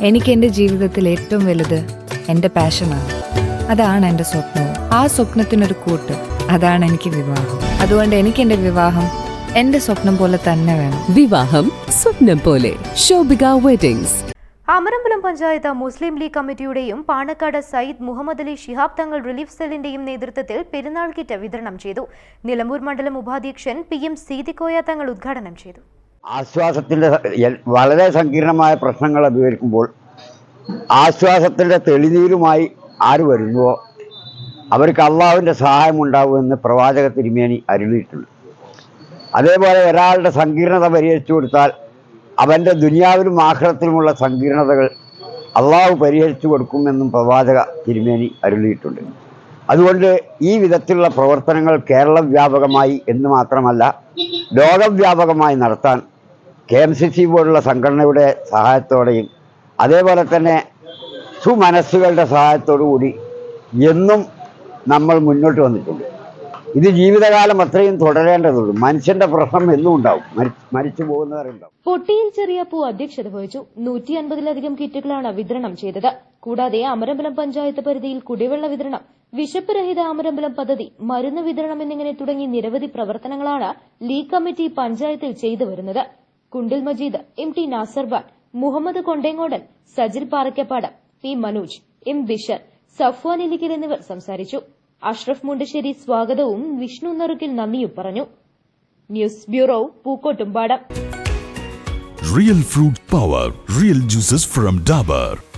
എനിക്ക് എന്റെ ജീവിതത്തിൽ ഏറ്റവും വലുത് എന്റെ പാഷനാണ്. അതാണ് എന്റെ സ്വപ്നവും. ആ സ്വപ്നത്തിനൊരു കൂട്ട്. അതാണ് എനിക്ക് വിവാഹം. അതുകൊണ്ട് എനിക്ക് എന്റെ വിവാഹം എന്റെ സ്വപ്നം പോലെ തന്നെ വേണം. വിവാഹം സ്വപ്നം പോലെ. ശോഭിക വെഡിങ്സ് അമരമ്പലം പഞ്ചായത്ത് മുസ്ലിം ലീഗ് കമ്മിറ്റിയുടെയും പാണക്കാട് സയ്യിദ് മുഹമ്മദ് അലി ഷിഹാബ് തങ്ങൾ റിലീഫ് സെല്ലിന്റെയും നേതൃത്വത്തിൽ പെരുന്നാൾ കിറ്റ് വിതരണം ചെയ്തു. നിലമ്പൂർ മണ്ഡലം ഉപാധ്യക്ഷൻ പി എം സീതിക്കോയ തങ്ങൾ ഉദ്ഘാടനം ചെയ്തു. ആശ്വാസത്തിന്റെ വളരെ സങ്കീർണമായ പ്രശ്നങ്ങൾ അഭിമുഖീകരിക്കുമ്പോൾ ആശ്വാസത്തിന്റെ തെളിനീരുമായി ആര് വരുന്നുവോ അവർക്ക് അള്ളാഹുവിന്റെ സഹായം ഉണ്ടാവുമെന്ന് പ്രവാചക തിരുമേനി അരുളിയിട്ടുണ്ട്. അതേപോലെ ഒരാളുടെ സങ്കീർണത പരിഹരിച്ചു കൊടുത്താൽ അവന്റെ ദുനിയാവിലും ആഹ്ലത്തിലുമുള്ള സങ്കീർണതകൾ അള്ളാഹു പരിഹരിച്ചു കൊടുക്കുമെന്നും പ്രവാചക തിരുമേനി അരുളിയിട്ടുണ്ട്. അതുകൊണ്ട് ഈ വിധത്തിലുള്ള പ്രവർത്തനങ്ങൾ കേരള വ്യാപകമായി എന്ന് മാത്രമല്ല ലോകവ്യാപകമായി നടത്താൻ കെ എം സി സി പോലുള്ള സംഘടനയുടെ സഹായത്തോടെയും അതേപോലെ തന്നെ സുമനസ്സുകളുടെ സഹായത്തോടു കൂടി എന്നും നമ്മൾ മുന്നോട്ട് വന്നിട്ടുണ്ട്. ഇത് ജീവിതകാലം അത്രയും തുടരേണ്ടതുള്ളൂ. മനുഷ്യന്റെ പ്രശ്നം എന്നും ഉണ്ടാവും. മരി- മരിച്ചു പോകുന്നവരുണ്ടാവും പൊട്ടിയിൽ പൂ അധ്യക്ഷത വഹിച്ചു. നൂറ്റി അൻപതിലധികം കിറ്റുകളാണ് വിതരണം ചെയ്തത്. കൂടാതെ അമരമ്പലം പഞ്ചായത്ത് പരിധിയിൽ കുടിവെള്ള വിതരണം വിശപ്പ് രഹിത അമരമ്പലം പദ്ധതി മരുന്ന് വിതരണം എന്നിങ്ങനെ തുടങ്ങി നിരവധി പ്രവർത്തനങ്ങളാണ് ലീഗ് കമ്മിറ്റി പഞ്ചായത്തിൽ ചെയ്തു വരുന്നത്. Kundil Majeed M T Nasarban Muhammad Kondengodan Sajil Parakkappadam P Manoj M Bishar Safwan Ilikkal എന്നിവർ സംസാരിച്ചു. അഷ്റഫ് മുണ്ടശ്ശേരി സ്വാഗതവും വിഷ്ണു നറുക്കിൽ നന്ദിയും പറഞ്ഞു. News bureau Pookkottumpadam. Real fruit power real juices from Dabur.